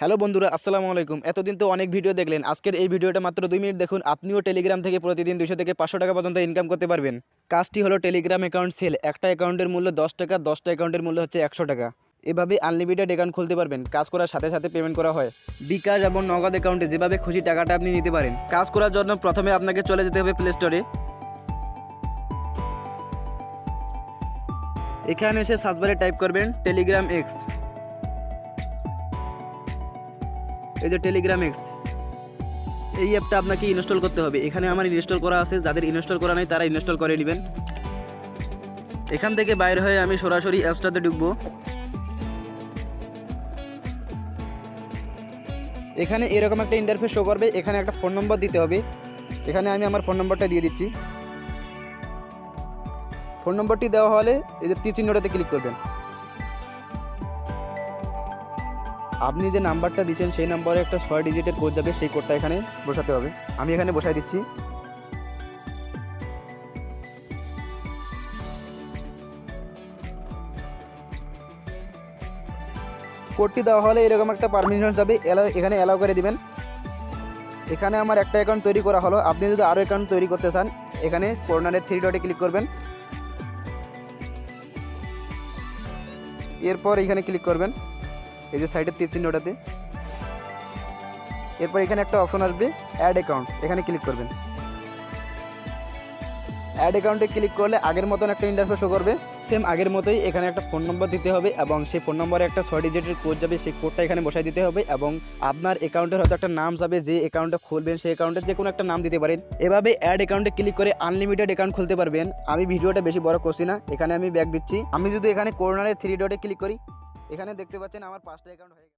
Hello বন্ধুরা, আসসালামু আলাইকুম। এতদিন তো অনেক ভিডিও দেখলেন, আজকের এই ভিডিওটা মাত্র দুই মিনিট দেখুন, আপনিও টেলিগ্রাম থেকে প্রতিদিন দুশো থেকে পাঁচশো টাকা পর্যন্ত ইনকাম করতে পারবেন। কাজটি হলো টেলিগ্রাম অ্যাকাউন্ট সেল একটা অ্যাকাউন্টের মূল্য দশ টাকা, দশটা অ্যাকাউন্টের মূল্য হচ্ছে একশো টাকা। এভাবে আনলিমিটেড অ্যাকাউন্ট খুলতে পারবেন, কাজ করার সাথে সাথে পেমেন্ট করা হয়। বিকাশ এবং নগদ অ্যাকাউন্টে যেভাবে খুশি টাকাটা আপনি নিতে পারেন। কাজ করার জন্য প্রথমে আপনাকে চলে যেতে হবে প্লে স্টোরে এখানে এসে সার্চবারে টাইপ করবেন টেলিগ্রাম এক্স এই যে টেলিগ্রাম এক্স এই অ্যাপটা আপনাকে ইনস্টল করতে হবে। এখানে আমার ইনস্টল করা আছে, যাদের ইনস্টল করা নেই তারা ইনস্টল করে নেবেন। এখান থেকে বাইরে হয়ে আমি সরাসরি অ্যাপসটাতে ঢুকবো। এখানে এরকম একটা ইন্টারফেস শো করবে, এখানে একটা ফোন নম্বর দিতে হবে। এখানে আমি আমার ফোন নম্বরটা দিয়ে দিচ্ছি। ফোন নম্বরটি দেওয়া হলে এই যে তীর চিহ্নটাতে ক্লিক করবেন। আপনি যে নাম্বারটা দিচ্ছেন, সেই নাম্বারে একটা ছয় ডিজিটের কোড যাবে, সেই কোডটা এখানে বসাতে হবে। আমি এখানে বসাই দিচ্ছি। কোডটি দেওয়া হলে এরকম একটা পারমিশন যাবে। এখানে অ্যালাউ করে দিবেন। এখানে আমার একটা অ্যাকাউন্ট তৈরি করা হলো। আপনি যদি আরও অ্যাকাউন্ট তৈরি করতে চান, এখানে কর্নারের থ্রি ডটে ক্লিক করবেন। এরপর এখানে ক্লিক করবেন। এই যে সাইডের তীর চিহ্নটাতে। এরপর এখানে একটা অপশন আসবে অ্যাড অ্যাকাউন্ট এখানে ক্লিক করবেন। অ্যাড অ্যাকাউন্টে ক্লিক করলে আগের মতন একটা ইন্টারফেস শো করবে। সেম আগের মতোই এখানে একটা ফোন নম্বর দিতে হবে এবং সেই ফোন নম্বরে একটা ছয় ডিজিটের কোড যাবে, সেই কোডটা এখানে বসাই দিতে হবে এবং আপনার অ্যাকাউন্টের হয়তো একটা নাম যাবে, যে অ্যাকাউন্টটা খুলবেন সেই অ্যাকাউন্টের যে কোনো একটা নাম দিতে পারেন। এভাবে অ্যাড অ্যাকাউন্টে ক্লিক করে আনলিমিটেড অ্যাকাউন্ট খুলতে পারবেন। আমি ভিডিওটা বেশি বড় করছি না, এখানে আমি ব্যাক দিচ্ছি। আমি যদি এখানে কর্নারে থ্রি ডটে ক্লিক করি এখানে দেখতে পাচ্ছেন আমার পাঁচটা অ্যাকাউন্ট হয়ে গেছে।